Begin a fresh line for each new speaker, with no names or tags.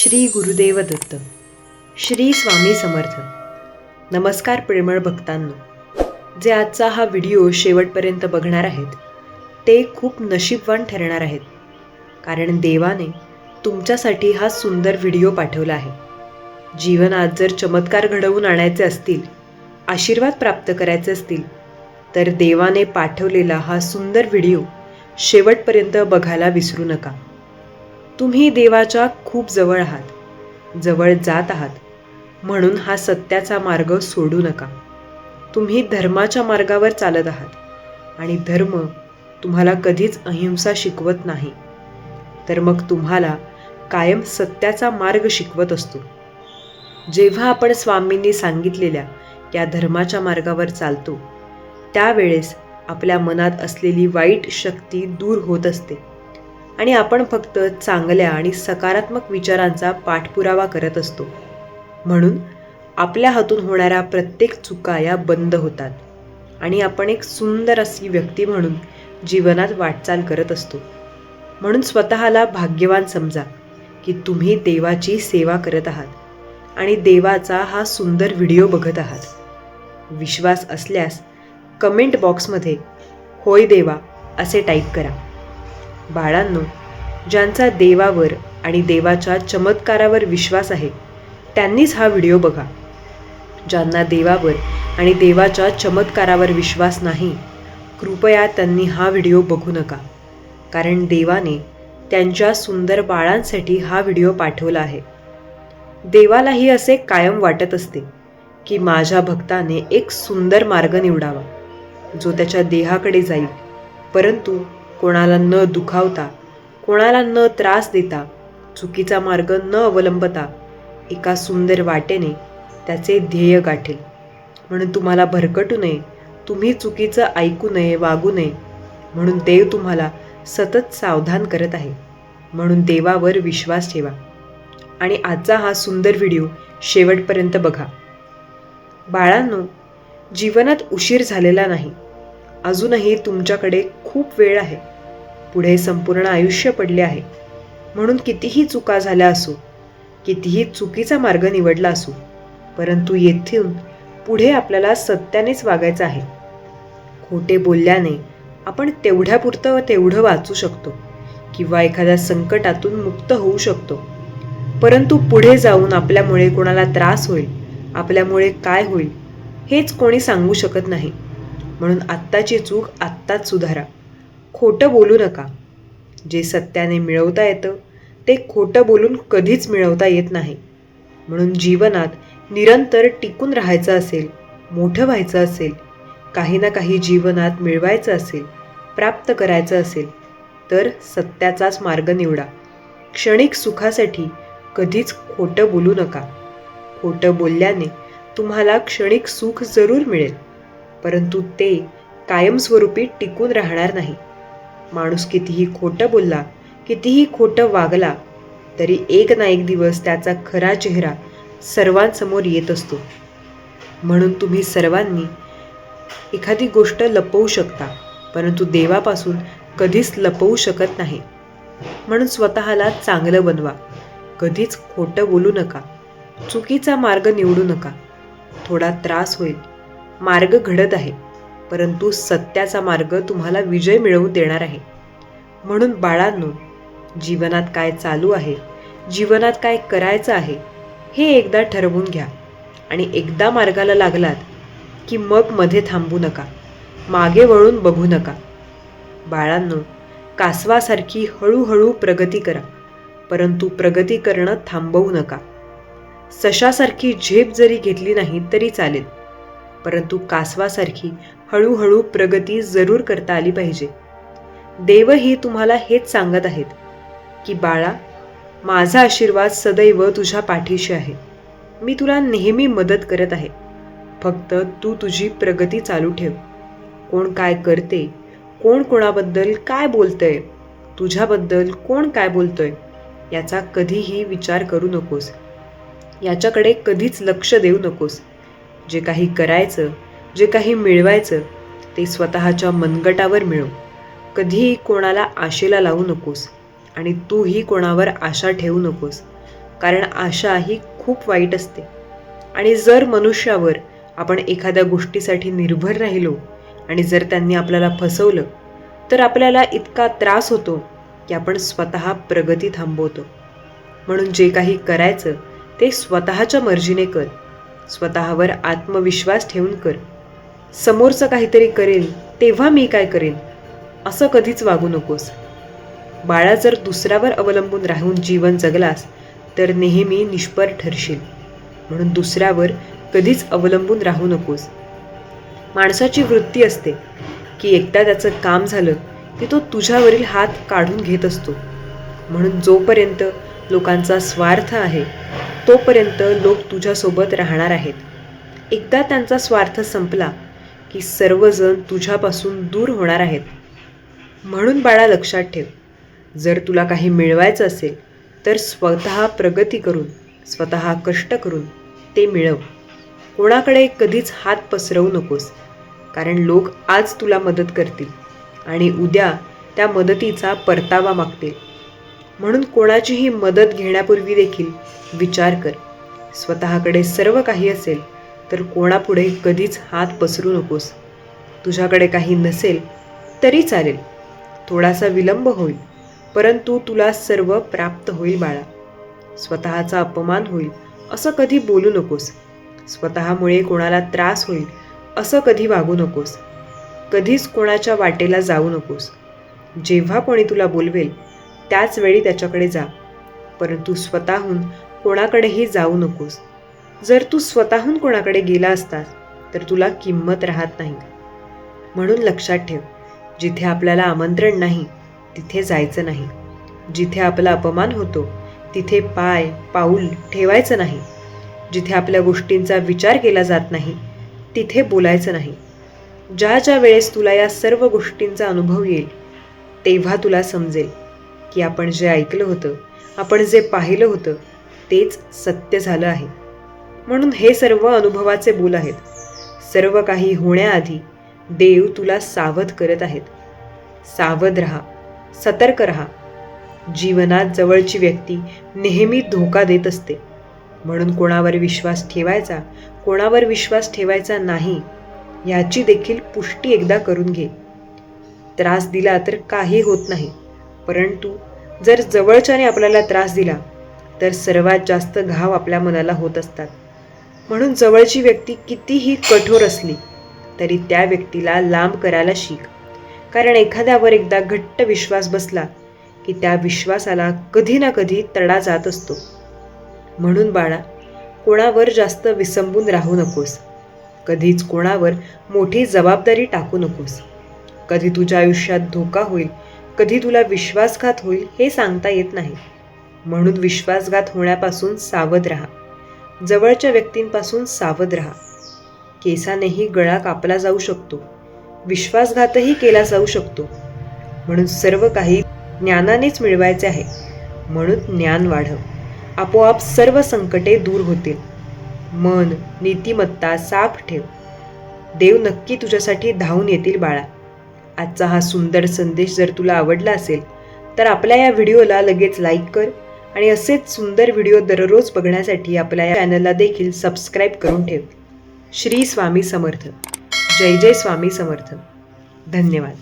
श्री गुरुदेव दत्त श्री स्वामी समर्थ. नमस्कार प्रेमळ भक्तांनो. जे आजचा हा व्हिडिओ शेवटपर्यंत बघणार आहेत ते खूप नशीबवान ठरणार आहेत. कारण देवाने तुमच्यासाठी हा सुंदर व्हिडिओ पाठवला आहे. जीवनात जर चमत्कार घडवून आणायचे असतील आशीर्वाद प्राप्त करायचे असतील तर देवाने पाठवलेला हा सुंदर व्हिडिओ शेवटपर्यंत बघायला विसरू नका. तुम्ही देवाच्या खूप जवळ आहात जवळ जात आहात म्हणून हा सत्याचा मार्ग सोडू नका. तुम्ही धर्माच्या मार्गावर चालत आहात आणि धर्म तुम्हाला कधीच अहिंसा शिकवत नाही. तर मग तुम्हाला कायम सत्याचा मार्ग शिकवत असतो. जेव्हा आपण स्वामींनी सांगितलेल्या या धर्माच्या मार्गावर चालतो त्यावेळेस आपल्या मनात असलेली वाईट शक्ती दूर होत असते. आणि आपण फक्त चांगल्या आणि सकारात्मक विचारांचा पाठपुरावा करत असतो. म्हणून आपल्या हातून होणाऱ्या प्रत्येक चुका या बंद होतात आणि आपण एक सुंदर अशी व्यक्ती म्हणून जीवनात वाटचाल करत असतो. म्हणून स्वतःला भाग्यवान समजा की तुम्ही देवाची सेवा करत आहात आणि देवाचा हा सुंदर व्हिडिओ बघत आहात. विश्वास असल्यास कमेंट बॉक्समध्ये होय देवा असे टाईप करा. बाळांनो ज्यांचा देवावर आणि देवाच्या चमत्कारावर विश्वास आहे त्यांनीच हा व्हिडिओ बघा. ज्यांना देवावर आणि देवाच्या चमत्कारावर विश्वास नाही कृपया त्यांनी हा व्हिडिओ बघू नका. कारण देवाने त्यांच्या सुंदर बाळांसाठी हा व्हिडिओ पाठवला आहे. देवालाही असे कायम वाटत असते की माझ्या भक्ताने एक सुंदर मार्ग निवडावा जो त्याच्या देहाकडे जाईल. परंतु कोणाला न दुखावता कोणाला न त्रास देता चुकीचा मार्ग न अवलंबता एका सुंदर वाटेने त्याचे ध्येय गाठेल. म्हणून तुम्हाला भरकटू नये तुम्ही चुकीचं ऐकू नये वागू नये म्हणून देव तुम्हाला सतत सावधान करत आहे. म्हणून देवावर विश्वास ठेवा. आणि आजचा हा सुंदर व्हिडिओ शेवटपर्यंत बघा. बाळांनो जीवनात उशीर झालेला नाही. अजूनही तुमच्याकडे खूप वेळ आहे. पुढे संपूर्ण आयुष्य पडले आहे. म्हणून कितीही चुका झाल्या असो कितीही चुकीचा मार्ग निवडला असो परंतु येथून पुढे आपल्याला सत्यानेच वागायचं आहे. खोटे बोलल्याने आपण तेवढ्यापुरतं तेवढं वाचू शकतो किंवा एखाद्या संकटातून मुक्त होऊ शकतो. परंतु पुढे जाऊन आपल्यामुळे कोणाला त्रास होईल आपल्यामुळे काय होईल हेच कोणी सांगू शकत नाही. म्हणून आत्ताची चूक आत्ताच सुधारा. खोटं बोलू नका. जे सत्याने मिळवता येतं ते खोटं बोलून कधीच मिळवता येत नाही. म्हणून जीवनात निरंतर टिकून राहायचं असेल मोठं व्हायचं असेल काही ना काही जीवनात मिळवायचं असेल प्राप्त करायचं असेल तर सत्याचाच मार्ग निवडा. क्षणिक सुखासाठी कधीच खोटं बोलू नका. खोटं बोलल्याने तुम्हाला क्षणिक सुख जरूर मिळेल परंतु ते कायमस्वरूपी टिकून राहणार नाही. माणूस कितीही खोटं बोलला कितीही खोटं वागला तरी एक ना एक दिवस त्याचा खरा चेहरा सर्वांसमोर येत असतो. म्हणून तुम्ही सर्वांनी एखादी गोष्ट लपवू शकता परंतु देवापासून कधीच लपवू शकत नाही. म्हणून स्वतःला चांगलं बनवा. कधीच खोटं बोलू नका. चुकीचा मार्ग निवडू नका. थोडा त्रास होईल. मार्ग घडत आहे. परंतु सत्याचा मार्ग तुम्हाला विजय मिळवून देणार आहे. म्हणून बाळांनो जीवनात काय चालू आहे जीवनात काय करायचं आहे हे एकदा ठरवून घ्या. आणि एकदा मार्गाला लागलात की मग मध्ये थांबू नका मागे वळून बघू नका. बाळांनो कासवासारखी हळूहळू प्रगती करा परंतु प्रगती करणं थांबवू नका. सशासारखी झेप जरी घेतली नाही तरी चालेल परंतु कासवासारखी हळूहळू प्रगती जरूर करता आली पाहिजे. देवही तुम्हाला हेच सांगत आहेत की बाळा माझा आशीर्वाद सदैव तुझ्या पाठीशी आहे. मी तुला नेहमी मदत करत आहे. फक्त तू तुझी प्रगती चालू ठेव. कोण काय करते कोण कोणाबद्दल काय बोलतंय तुझ्याबद्दल कोण काय बोलतोय याचा कधीही विचार करू नकोस. याच्याकडे कधीच लक्ष देऊ नकोस. जे काही करायचं जे काही मिळवायचं ते स्वतःच्या मनगटावर मिळव. कधीही कोणाला आशेला लावू नकोस आणि तूही कोणावर आशा ठेवू नकोस कारण आशा ही खूप वाईट असते. आणि जर मनुष्यावर आपण एखाद्या गोष्टीसाठी निर्भर राहिलो आणि जर त्यांनी आपल्याला फसवलं तर आपल्याला इतका त्रास होतो की आपण स्वतः प्रगती थांबवतो. म्हणून जे काही करायचं ते स्वतःच्या मर्जीने कर स्वतःवर आत्मविश्वास ठेवून कर. समोरचं काहीतरी करेल तेव्हा मी काय करेन? असं कधीच वागू नकोस. बाळा जर दुसऱ्यावर अवलंबून राहून जीवन जगलास तर नेहमी निष्पर ठरशील. म्हणून दुसऱ्यावर कधीच अवलंबून राहू नकोस. माणसाची वृत्ती असते की एकदा त्याचं काम झालं की तो तुझ्यावरील हात काढून घेत असतो. म्हणून जोपर्यंत लोकांचा स्वार्थ आहे तोपर्यंत लोक तुझ्यासोबत राहणार आहेत. एकदा त्यांचा स्वार्थ संपला की सर्वजण तुझ्यापासून दूर होणार आहेत. म्हणून बाळा लक्षात ठेव. जर तुला काही मिळवायचं असेल तर स्वतः प्रगती करून स्वतः कष्ट करून ते मिळव. कोणाकडे कधीच हात पसरवू नकोस कारण लोक आज तुला मदत करतील आणि उद्या त्या मदतीचा परतावा मागतील. म्हणून कोणाचीही मदत घेण्यापूर्वी देखील विचार कर. स्वतःकडे सर्व काही असेल तर कोणापुढे कधीच हात पसरू नकोस. तुझ्याकडे काही नसेल तरी चालेल. थोडासा विलंब होईल परंतु तुला सर्व प्राप्त होईल बाळा. स्वतःचा अपमान होईल असं कधी बोलू नकोस. स्वतःमुळे कोणाला त्रास होईल असं कधी वागू नकोस. कधीच कोणाच्या वाटेला जाऊ नकोस. जेव्हा कोणी तुला बोलवेल त्याच वेळी त्याच्याकडे जा. परंतु स्वतःहून कोणाकडेही जाऊ नकोस. जर तू स्वतःहून कोणाकडे गेला असतास तर तुला किंमत राहत नाही. म्हणून लक्षात ठेव जिथे आपल्याला आमंत्रण नाही तिथे जायचं नाही. जिथे आपला अपमान होतो तिथे पाय पाऊल ठेवायचं नाही. जिथे आपल्या गोष्टींचा विचार केला जात नाही तिथे बोलायचं नाही. ज्या ज्या वेळेस तुला या सर्व गोष्टींचा अनुभव येईल तेव्हा तुला समजेल की आपण जे ऐकलं होतं आपण जे पाहिलं होतं तेच सत्य झालं आहे. म्हणून हे सर्व अनुभवाचे बोल आहेत. सर्व काही होण्याआधी देव तुला सावध करत आहेत. सावध राहा सतर्क राहा. जीवनात जवळची व्यक्ती नेहमी धोका देत असते. म्हणून कोणावर विश्वास ठेवायचा कोणावर विश्वास ठेवायचा नाही याची देखील पुष्टी एकदा करून घे. त्रास दिला तर काही होत नाही परंतु जर जवळच्याने आपल्याला त्रास दिला तर सर्वात जास्त घाव आपल्या मनाला होत असतात. म्हणून जवळची व्यक्ती कितीही कठोर असली तरी त्या व्यक्तीला लांब करायला शिक. कारण एखाद्यावर एकदा घट्ट विश्वास बसला की त्या विश्वासाला कधी ना कधी तडा जात असतो. म्हणून बाळा कोणावर जास्त विसंबून राहू नकोस. कधीच कोणावर मोठी जबाबदारी टाकू नकोस. कधी तुझ्या आयुष्यात धोका होईल कधी तुला विश्वासघात होईल हे सांगता येत नाही. म्हणून विश्वासघात होण्यापासून सावध राहा. जवळच्या व्यक्तींपासून सावध राहा. केसानेही गळा कापला जाऊ शकतो. विश्वासघातही केला जाऊ शकतो. म्हणून सर्व काही ज्ञानानेच मिळवायचे आहे. म्हणून ज्ञान वाढव. आपोआप सर्व संकटे दूर होतील. मन नीतिमत्ता साफ ठेव. देव नक्की तुझ्यासाठी धावून येतील बाळा. आजचा हा सुंदर संदेश जर तुला आवडला असेल तर आपल्या या व्हिडिओला लगेच लाईक कर. आणि असेच सुंदर व्हिडिओ दररोज बघण्यासाठी आपल्या या चॅनलला देखील सबस्क्राईब करून ठेव. श्री स्वामी समर्थ. जय जय स्वामी समर्थ. धन्यवाद.